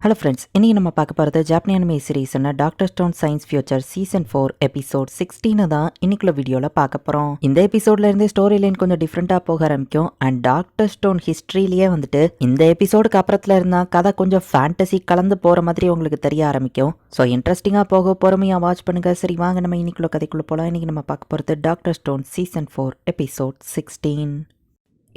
Hello friends இன்னைக்கு நம்ம பார்க்க போகிறது ஜாப்பனி சீரீஸ்னா Doctor Stone Science Future season four episode சிக்ஸ்டீனை தான் இன்னைக்குள்ள வீடியோவில் பார்க்க போகிறோம் இந்த எபிசோட்லேருந்தே ஸ்டோரி லைன் கொஞ்சம் டிஃப்ரெண்ட்டாக போக ஆரம்பிக்கும். அண்ட் டாக்டர் ஸ்டோன் ஹிஸ்ட்ரியிலேயே வந்துட்டு இந்த எபிசோடுக்கு அப்புறத்துல இருந்தால் கதை கொஞ்சம் ஃபேண்டசி கலந்து போகிற மாதிரி உங்களுக்கு தெரிய ஆரம்பிக்கும். ஸோ இன்ட்ரெஸ்டிங்காக போக பொறுமையாக வாட்ச் பண்ணுங்கள் சரி வாங்க நம்ம இன்னைக்குள்ள கதைக்குள்ளே போகலாம் இன்றைக்கி நம்ம பார்க்க போகிறது Doctor Stone season four episode sixteen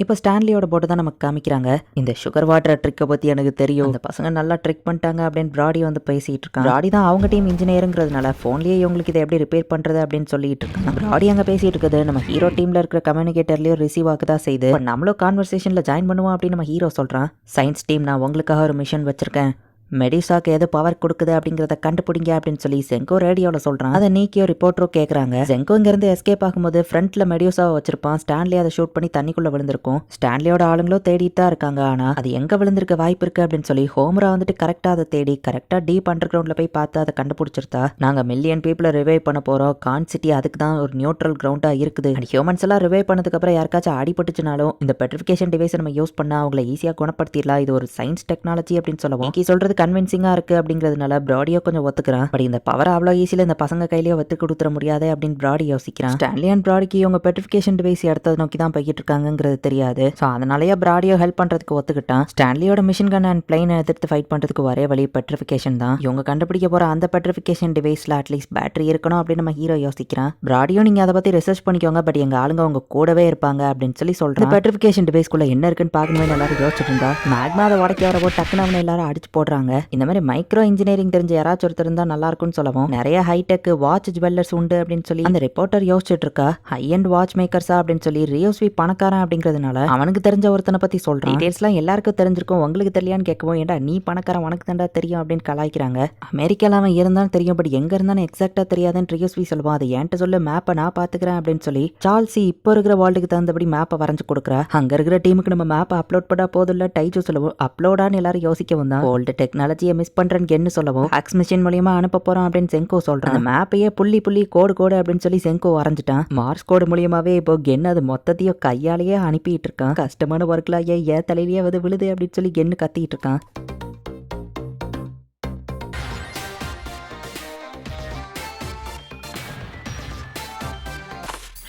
இப்போ ஸ்டான்லியோட போட்டு தான் நமக்கு காமிக்கிறாங்க. இந்த சுகர் வாட்டர் ட்ரிக்கை பற்றி எனக்கு தெரியும். இந்த பசங்க நல்லா ட்ரிக் பண்ணிட்டாங்க அப்படின்னு பிராடி வந்து பேசிட்டு இருக்காங்க பிராடி தான் அவங்க டீம் இன்ஜினியருங்கிறதுனால ஃபோன்லேயே இவங்களுக்கு இதை எப்படி ரிப்பேர் பண்ணுறது அப்படின்னு சொல்லிட்டு இருக்காங்க பிராடி அங்கே பேசிட்டு இருக்குது. நம்ம ஹீரோ டீமில் இருக்கிற கம்யூனிகேட்டர்லேயும் ரிசீவ் ஆகுதா செய்யுது இப்ப நம்மளும் கான்வர்சேஷனில் ஜாயின் பண்ணுவோம் அப்படின்னு நம்ம ஹீரோ சொல்கிறான் சயின்ஸ் டீம் நான் உங்களுக்காக ஒரு மிஷன் வச்சிருக்கேன். மெடிசாக்கு எது பவர் கொடுக்குது அப்படிங்கிறத கண்டுபிடிங்க அப்படின்னு சொல்லி செங்கோ ரேடியோவில் சொல்கிறான் அதை நீக்கியோ ரிப்போர்ட்டரோ கேட்குறாங்க செங்கோ இங்கேருந்து எஸ்கேப் ஆகும்போது ஃப்ரண்ட்ல மெடியூஸாவை வச்சிருப்பான். ஸ்டான்லி அதை ஷூட் பண்ணி தண்ணிக்குள்ளே விழுந்திருக்கும். ஸ்டான்லியோட ஆளுங்களும் தேடிட்டு தான் இருக்காங்க. ஆனால் அது எங்கே விழுந்திருக்க வாய்ப்பு இருக்குது அப்படின்னு சொல்லி ஹோமரா வந்துட்டு கரெக்டாக அதை தேடி கரெக்டாக டீப் அண்டர் கிரவுண்டில் போய் பார்த்து அதை கண்டுபிடிச்சிருந்தா நாங்கள் மில்லியன் பீப்புளை ரிவைவ் பண்ண போகிறோம் கான் சிட்டி அதுக்கு தான் ஒரு நியூட்ரல் கிரவுண்டாக இருக்குது. அண்ட் ஹியூமன்ஸ் எல்லாம் ரிவைவ் பண்ணதுக்கப்புறம் யாருக்காச்சும் அடிபட்டுச்சுனாலும் இந்த பெட்ரிஃபிகேஷன் டிவைஸ் நம்ம யூஸ் பண்ணால் அவங்களை ஈஸியாக குணப்படுத்திடலாம். இது ஒரு சயின்ஸ் டெக்னாலஜி அப்படின்னு சொல்லுவோம். நீ சொல்கிறது கன்வின்சிங்காக இருக்குது அப்படிங்கிறதுனால ப்ராடியோ கொஞ்சம் ஒத்துக்கிறான். பட் இந்த பவர் அவ்வளோ ஈஸியில் இந்த பசங்க கையிலேயே ஒத்து கொடுத்துட முடியாது அப்படின்னு ப்ராடி யோசிக்கிறான். ஸ்டான்லி அண்ட் ப்ராடிக்கு இவங்க பெட்ரிஃபிகேஷன் டிவைஸ் இடத்த நோக்கி தான் போய்கிட்டு இருக்காங்கிறது தெரியாது. ஸோ அதனாலேயே ப்ராடியோ ஹெல்ப் பண்ணுறதுக்கு ஒத்துக்கிட்டான். ஸ்டான்லியோட மிஷின் கன் அண்ட் பிளைனை எதிர்த்து ஃபைட் பண்ணுறதுக்கு ஒரே வழி பெட்ரிஃபிகேஷன் தான். இவங்க கண்டுபிடிக்க போகிற அந்த பெட்ரிஃபிகேஷன் டிவைஸில் அட்லீஸ்ட் பேட்டரி இருக்கணும் அப்படின்னு நம்ம ஹீரோ யோசிக்கிறான். ப்ராடியோ நீங்கள் அதை பற்றி ரிசர்ச் பண்ணிக்கோங்க பட் எங்கள் ஆளுங்க அவங்க கூடவே இருப்பாங்க அப்படின்னு சொல்லி சொல்கிறேன் பெட்ரிஃபிகேஷன் டிவைஸ்க்குள்ளே என்ன இருக்குன்னு பார்க்கணும்னு எல்லாரும் யோசிச்சுட்டு இருந்தா. மேக்மா அதை உடைக்க வரப்போ டக்குன்னு அவனை எல்லாரும் அடிச்சு போடுறாங்க. இந்த மாதிரி மைக்ரோ இன்ஜினியரிங் தெரிஞ்ச யாராச்சும் ஒருத்தர் இருந்தால் நல்லா இருக்கும்னு சொல்லவும். நிறைய ஹைடெக் வாட்ச் ஜுவல்லர்ஸ் உண்டு அப்படின்னு சொல்லி அந்த ரிப்போர்ட்டர் யோசிச்சுட்டு இருக்கா. ஹை அண்ட் வாட்ச் மேக்கர்ஸா அப்படின்னு சொல்லி ரியோஸ்வி பணக்காரன் அப்படிங்கிறதுனால அவனுக்கு தெரிஞ்ச ஒருத்தனை பத்தி சொல்றான். டீடைல்ஸ்லாம் எல்லாருக்கும் தெரிஞ்சிருக்கும். உங்களுக்கு தெரியலையான்னு கேட்கவும் ஏன்டா நீ பணக்காரன் உனக்கு தாண்டா தெரியும் அப்படின்னு கலாய்க்கிறாங்க. அமெரிக்கால அவன் இருந்தாலும் தெரியும். பட் எங்க இருந்தாலும் எக்ஸாக்டா தெரியாதுன்னு ரியோஸ்வி சொல்லுவான். அதை என்கிட்ட சொல்லு மேப்பை நான் பாத்துக்கிறேன் அப்படின்னு சொல்லி சார்ல்சி இப்போ இருக்கிற வேர்ல்டுக்கு தகுந்தபடி மேப்பை வரைஞ்சு கொடுக்குறா. அங்க இருக்கிற டீமுக்கு நம்ம மேப்பை அப்லோட் பண்ணா போதும் இல்ல டைஜோ சொல்லவும் அப்லோடான்னு எல்லாரும் யோசிக்கவும் தான். ஓல்டு டெக்னாலஜியை மிஸ் பண்றேன்னு என்ன சொல்லவும் ஹாக்ஸ் மிஷின் மூலியமா அனுப்ப போறோம் அப்படின்னு செங்கோ சொல்றான். மேப்பையே புள்ளி புள்ளி கோடு கோடு அப்படின்னு சொல்லி செங்கோ வரைஞ்சிட்டான். மார்ஸ் கோடு மூலியமாவே இப்போ கென் அது மொத்தத்தையும் கையாலேயே அனுப்பிட்டு இருக்கான். கஷ்டமான ஒர்க்ல ஏன் ஏன் தலையிலேயே வந்து விழுது அப்படின்னு சொல்லி கென்னு கத்திட்டு இருக்கான்.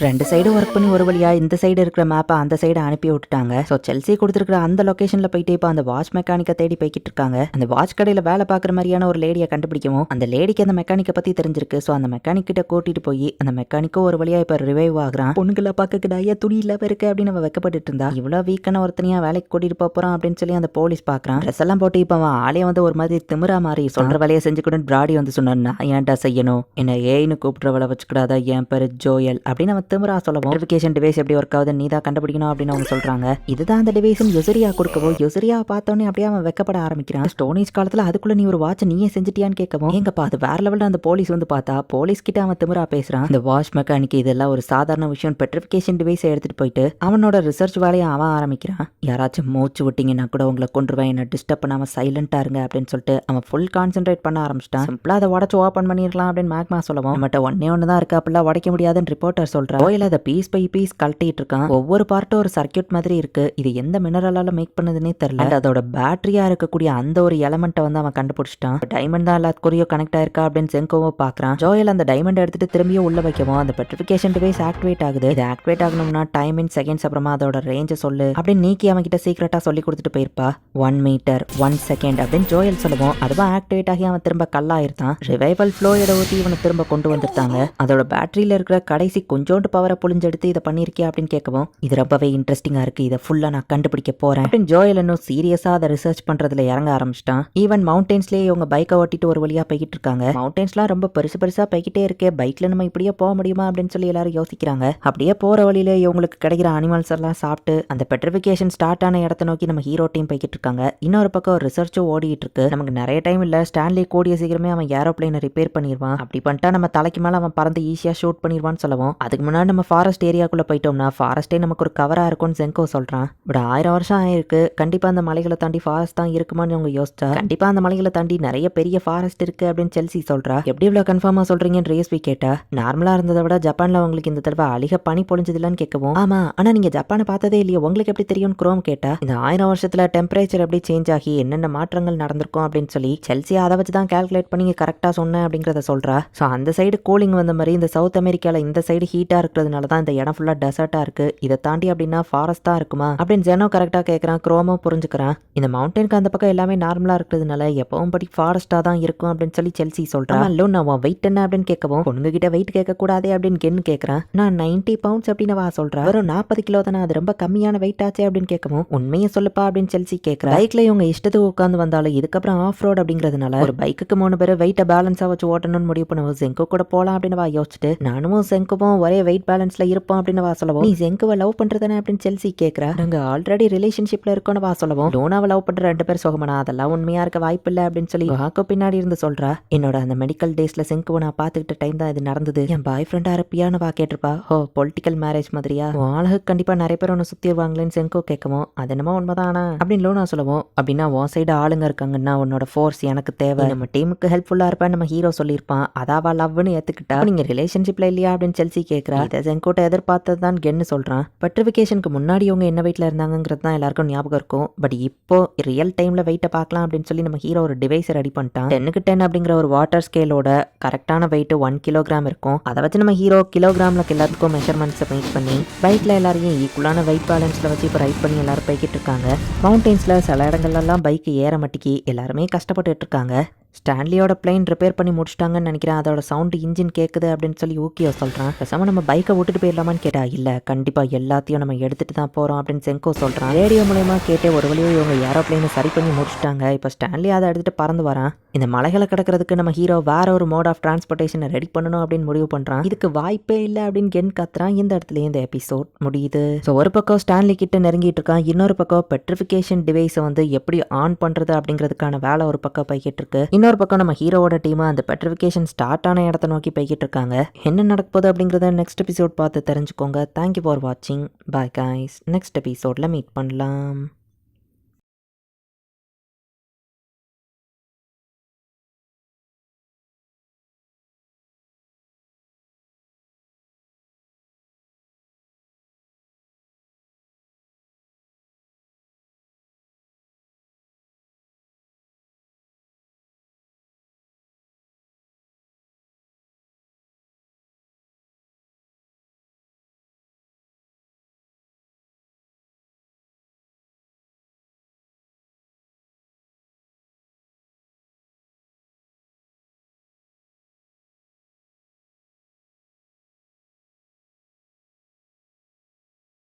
ரெண்டு சைடு ஒர்க் பண்ணி ஒரு வழியா இந்த சைடு இருக்கிற மேப்பை அந்த சைடு அனுப்பி விட்டுட்டாங்க. ஸோ செல்சி கொடுத்துருக்கிற அந்த லொக்கேஷனில் போயிட்டு இப்போ அந்த வாட்ச் மெக்கானிக்கை தேடி போய்கிட்டு இருக்காங்க. அந்த வாட்ச் கடையில் வேலை பார்க்குற மாதிரியான ஒரு லேடியை கண்டுபிடிக்கவும் அந்த லேடிக்கு அந்த மெக்கானிக்கை பத்தி தெரிஞ்சிருக்கு. ஸோ அந்த மெக்கானிக் கிட்ட கூட்டிட்டு போய் அந்த மெக்கானிக்கும் ஒரு வழியா இப்போ ரிவைவ் ஆகுறான். பொண்ணுங்களை பார்க்க ஐயா துணி இல்லாம இருக்கு? அப்படின்னு அவன் வைக்கப்பட்டு இருந்தா. இவ்வளோ வீக்கான ஒருத்தனியா வேலைக்கு கூட்டிட்டு போகிறான் போறான்? அப்படின்னு சொல்லி அந்த போலீஸ் பார்க்குறான் ட்ரெஸ் எல்லாம் போட்டு இப்போ அவன் ஆளே வந்து ஒரு மாதிரி திமிரா மாதிரி சொல்ற வேலையை செஞ்சு கூட பிராடி வந்து சொன்னான். ஏன்டா செய்யணும்? என்ன ஏன்னு கூப்பிடுறவளை வச்சுக்கூடாதா என் பேரு ஜோயல் அப்படின்னு திமிரா சொல்லவும் வெரிஃபிகேஷன் டிவைஸ் எப்படி ஒர்க் ஆகுது நீ தான் கண்டுபிடிக்கணும் அப்படின்னு அவங்க சொல்றாங்க. இதுதான் அந்த டிவைஸும் யுசரியா கொடுக்கவும் யுசரியா பார்த்தோன்னே அப்படியே அவன் வெக்கப்பட ஆரம்பிக்கிறான். ஸ்டோனேஜ் காலத்துல அதுக்குள்ள நீ ஒரு வாட்ச் நீயே செஞ்சிட்டியான்னு கேட்கவும் எங்கப்பா அது வேற லெவல்ல அந்த போலீஸ் வந்து பார்த்தா போலீஸ் கிட்ட அவன் திமிரா பேசுறான். இந்த வாஷ் மெக்கானிக் இதெல்லாம் ஒரு சாதாரண விஷயம் பெட்ரிஃபிகேஷன் டிவைஸை எடுத்துட்டு போயிட்டு அவனோட ரிசர்ச் வேலையை அவன் ஆரம்பிக்கிறான். யாராச்சும் மூச்சு விட்டீங்கன்னா கூட உங்களை கொண்டுருவேன் என்ன டிஸ்டர்ப் பண்ணாம சைலண்டா இருங்க அப்படின்னு சொல்லிட்டு அவன் ஃபுல் கான்சென்ட்ரேட் பண்ண ஆரம்பிச்சிட்டான். சிம்பிளா அதை உடச்சு ஓப்பன் பண்ணிருக்கலாம் அப்படின்னு மேக்மா சொல்லவும் நம்மகிட்ட ஒன்னே ஒன்று தான் இருக்கா அப்படிலாம் உடைக்க முடியாதுன்னு ரிப்போர்ட்டர் சொல்றான். கோயில அதை பீஸ் பை பீஸ் கழட்டிட்டு இருக்கான். ஒவ்வொரு பார்ட்டும் ஒரு சர்க்கியூட் மாதிரி இருக்கு. இது எந்த மினரலால மேக் பண்ணதுன்னே தெரியல. அதோட பேட்டரியா இருக்கக்கூடிய அந்த ஒரு எலமெண்ட்டை வந்து அவன் கண்டுபிடிச்சிட்டான். டைமண்ட் தான் எல்லாத்துக்குரியோ கனெக்ட் ஆயிருக்கா அப்படின்னு செங்கோவோ பாக்குறான். ஜோயல் அந்த டைமண்ட் எடுத்துட்டு திரும்பியும் உள்ள வைக்கவும். அந்த பெட்ரிபிகேஷன் டிவைஸ் ஆக்டிவேட் ஆகுது. இது ஆக்டிவேட் ஆகணும்னா டைம் இன் செகண்ட்ஸ் அப்புறமா அதோட ரேஞ்சை சொல்லு. அப்படின்னு நீக்கி அவன் கிட்ட சீக்கிரட்டா சொல்லி கொடுத்துட்டு போயிருப்பா. ஒன் மீட்டர் ஒன் செகண்ட் அப்படின்னு ஜோயல் சொல்லுவோம். அதுவும் ஆக்டிவேட் ஆகி அவன் திரும்ப கல்லாயிருந்தான். ரிவைவல் ஃப்ளோ இட ஊற்றி இவனை திரும்ப கொண்டு வந்துட்டாங்க அதோட பேட்டரியில இருக்கிற கடைசி கொஞ்சோண்டு பவரை புளிஞ்செடுத்து இதை பண்ணிருக்கியா அப்படின்னு கேட்கவும் இது ரொம்பவே இன்ட்ரெஸ்டிங்காக இருக்குது இதை ஃபுல்லாக நான் கண்டுபிடிக்க போகிறேன் அப்படின்னு ஜோயல் இன்னும் சீரியஸாக அதை ரிசர்ச் பண்ணுறதுல இறங்க ஆரம்பிச்சிட்டான். ஈவன் மவுண்டன்ஸ்லயே இவங்க பைக்கை ஓட்டிட்டு ஒரு வழியாக போய்கிட்டு இருக்காங்க. மவுண்டன்ஸ்லாம் ரொம்ப பெருசு பெருசாக போய்கிட்டே இருக்கே. பைக்கில் நம்ம இப்படியே போக முடியுமா அப்படின்னு சொல்லி எல்லாரும் யோசிக்கிறாங்க. அப்படியே போகிற வழியில் இவங்களுக்கு கிடைக்கிற அனிமல்ஸ் எல்லாம் சாப்பிட்டு அந்த பெட்ரிஃபிகேஷன் ஸ்டார்ட் ஆன இடத்த நோக்கி நம்ம ஹீரோ டீம் போய்கிட்டு இருக்காங்க. இன்னொரு பக்கம் ரிசர்ச்சும் ஓடிட்டு இருக்கு. நமக்கு நிறைய டைம் இல்லை. ஸ்டான்லி கூடிய சீக்கிரமே அவன் ஏரோப்ளைனை ரிப்பேர் பண்ணிடுவான். அப்படி பண்ணிட்டா நம்ம தலைக்கு மேலே அவன் பறந்து ஈஸியாக ஷூட் பண்ணிடுவான்னு சொல்லவும் அதுக்கு முன்னாடி நாள் நம்ம ஃபாரஸ்ட் ஏரியாக்குள்ளே போயிட்டோம்னா ஃபாரஸ்ட்டே நமக்கு ஒரு கவராக இருக்கும்னு செங்கோ சொல்கிறான் பட் ஆயிரம் வருஷம் ஆயிருக்கு. கண்டிப்பாக அந்த மலைகளை தாண்டி ஃபாரஸ்ட் தான் இருக்குமான்னு அவங்க யோசிச்சா. கண்டிப்பாக அந்த மலைகளை தாண்டி நிறைய பெரிய ஃபாரஸ்ட் இருக்குது அப்படின்னு செல்சி சொல்கிறா எப்படி இவ்வளோ கன்ஃபார்மாக சொல்கிறீங்கன்னு ரேஸ்வி கேட்டா நார்மலாக இருந்ததை விட ஜப்பானில் உங்களுக்கு இந்த தடவை அழிக பனி பொழிஞ்சதுலன்னு கேட்கவும் ஆமாம் ஆனால் நீங்கள் ஜப்பானை பார்த்ததே இல்லையா உங்களுக்கு எப்படி தெரியும்னு குரோம் கேட்டா இந்த ஆயிரம் வருஷத்தில் டெம்பரேச்சர் எப்படி சேஞ்ச் ஆகி என்னென்ன மாற்றங்கள் நடந்திருக்கும் அப்படின்னு சொல்லி செல்சி அதை வச்சு தான் கால்குலேட் பண்ணி கரெக்டாக சொன்னேன் அப்படிங்கிறத சொல்கிறா ஸோ அந்த சைடு கூலிங் வந்த மாதிரி இந்த சவுத் அமெரிக்காவில் இந்த சைடு ஹீட்டாக இருக்கிறதுனால தான் இந்த இடம் ஃபுல்லா டெசர்ட்டா இருக்கு. இதை தாண்டி அப்படின்னா ஃபாரஸ்ட் தான் இருக்குமா? அப்படின்னு ஜெனோ கரெக்டா கேட்கறான் குரோமும் புரிஞ்சுக்கிறான். இந்த மவுண்டனுக்கு அந்த பக்கம் எல்லாமே நார்மலா இருக்கிறதுனால எப்பவும் படி ஃபாரஸ்ட்டாக தான் இருக்கும் அப்படின்னு சொல்லி செல்சி சொல்கிறான் அல்லோ நான் உன் வெயிட் என்ன? அப்படின்னு கேட்கவும் உங்ககிட்ட வெயிட் கேட்கக்கூடாது அப்படின்னு கென் கேட்குறான் நான் நைன்டி பவுண்ட்ஸ் அப்படின்னு வா சொல்றேன் வெறும் நாற்பது கிலோ தானே அது ரொம்ப கம்மியான வெயிட் ஆச்சே அப்படின்னு கேட்கவும் உண்மையை சொல்லுப்பா அப்படின்னு செல்சி கேட்குறேன் பைக்ல இவங்க இஷ்டத்துக்கு உட்காந்து வந்தாலும் இதுக்கப்புறம் ஆஃப் ரோட் அப்படிங்கிறதுனால ஒரு பைக்குக்கு மூணு பேர் வெயிட்டை பேலன்ஸா வச்சு ஓட்டணும்னு முடிவு பண்ணுவோம். செங்கு கூட போலாம் அப்படின்னு வா யோசிச்சுட்டு நானும் செங்குவும் ஒரே வெயிட் பேலன்ஸ்ல இருப்போம் அப்படின்னு வா சொல்லவும். நீ செங்குவை லவ் பண்றதானே அப்படின்னு செல்சி கேட்கறா நாங்க ஆல்ரெடி ரிலேஷன்ஷிப்ல இருக்கோம்னு வா சொல்லவும். லோனாவை லவ் பண்ற ரெண்டு பேர் சுகமனா அதெல்லாம் உண்மையா இருக்க வாய்ப்பு இல்லை அப்படின்னு சொல்லி வாக்கு பின்னாடி இருந்து சொல்றா. என்னோட அந்த மெடிக்கல் டேஸ்ல செங்குவை நான் பாத்துக்கிட்ட டைம் தான் இது நடந்தது. என் பாய் ஃப்ரெண்டா இருப்பியான்னு வா கேட்டிருப்பா. ஓ பொலிட்டிக்கல் மேரேஜ் மாதிரியா? ஆளுக்கு கண்டிப்பா நிறைய பேர் ஒன்று சுத்தி வருவாங்களேன்னு செங்கோ கேட்கவும் அது என்னமோ உண்மைதானா? அப்படின்னு லோனா சொல்லுவோம். அப்படின்னா உன் சைடு ஆளுங்க இருக்காங்கன்னா உன்னோட ஃபோர்ஸ் எனக்கு தேவை. நம்ம டீமுக்கு ஹெல்ப்ஃபுல்லா இருப்பேன் நம்ம ஹீரோ சொல்லியிருப்பான். அதாவா லவ்னு ஏத்துக்கிட்டா நீங்க ரிலேஷன்ஷிப்ல இல்லையா அப்படின்னு செல்சி கேட்கறா இதை செங்கோட்ட எதிர்பார்த்தது தான் கென்னு சொல்கிறான் பெட்ரிஃபிகேஷனுக்கு முன்னாடி இவங்க என்ன வெயிட்டில் இருந்தாங்கிறது தான் எல்லாருக்கும் ஞாபகம் இருக்கும். பட் இப்போ ரியல் டைமில் வெயிட்டை பார்க்கலாம் அப்படின்னு சொல்லி நம்ம ஹீரோ ஒரு டிவைஸை ரெடி பண்ணிட்டான். டென்னுக்கு டென் அப்படிங்கிற ஒரு வாட்டர் ஸ்கேலோட கரெக்டான வெயிட்டு ஒன் கிலோகிராம் இருக்கும். அதை வச்சு நம்ம ஹீரோ கிலோகிராமில் எல்லாத்துக்கும் மெஷர்மெண்ட்ஸை மேக் பண்ணி பைக்கில் எல்லாரையும் ஈக்குவலான வெயிட் பேலன்ஸில் வச்சு இப்போ ரைட் பண்ணி எல்லாரும் போய்கிட்டு இருக்காங்க. மவுண்டெயின்ஸில் சில இடங்கள்லாம் பைக் ஏற மாட்டிக்கி எல்லாருமே கஷ்டப்பட்டுட்டு இருக்காங்க. ஸ்டான்லியோட பிளைன் ரிப்பேர் பண்ணி முடிச்சிட்டாங்கன்னு நினைக்கிறேன். அதோட சவுண்டு இன்ஜின் கேட்குது அப்படின்னு சொல்லி ஓகே சொல்கிறான் பேசாமல் நம்ம பைக்கை விட்டுட்டு போயிடலாமான்னு கேட்டா இல்லை கண்டிப்பாக எல்லாத்தையும் நம்ம எடுத்துட்டு தான் போகிறோம் அப்படின்னு செங்கோ சொல்கிறான் ரேடியோ மூலயமா கேட்டே ஒரு வழியோ இவங்க ஏரோப்ளைனை சரி பண்ணி முடிச்சிட்டாங்க. இப்போ ஸ்டான்லி அதை எடுத்துகிட்டு பறந்து வரான். இந்த மலைகளை கிடக்கிறதுக்கு நம்ம ஹீரோ வேற ஒரு மோட் ஆஃப் டிரான்ஸ்போர்ட்டேஷனை ரெடி பண்ணணும் அப்படின்னு முடிவு பண்ணுறான் இதுக்கு வாய்ப்பே இல்லை அப்படின்னு கென் கத்துறான். இந்த இடத்துல இந்த எபிசோட் முடியுது. ஸோ ஒரு பக்கம் ஸ்டான்லி கிட்ட நெருங்கிட்டு இருக்கான். இன்னொரு பக்கம் பெட்ரிஃபிகேஷன் டிவைஸை வந்து எப்படி ஆன் பண்ணுறது அப்படிங்கிறதுக்கான வேலை ஒரு பக்கம் போய்கிட்டு இருக்கு. இன்னொரு பக்கம் நம்ம ஹீரோவோட டீமாக அந்த பெட்ரிஃபிகேஷன் ஸ்டார்ட் ஆன இடத்த நோக்கி போய்கிட்டு இருக்காங்க. என்ன நடக்க போகுது அப்படிங்கிறத நெக்ஸ்ட் எபிசோட் பார்த்து தெரிஞ்சுக்கோங்க. தேங்க்யூ ஃபார் வாட்சிங் பாய் காய்ஸ் நெக்ஸ்ட் எபிசோடில் மீட் பண்ணலாம்.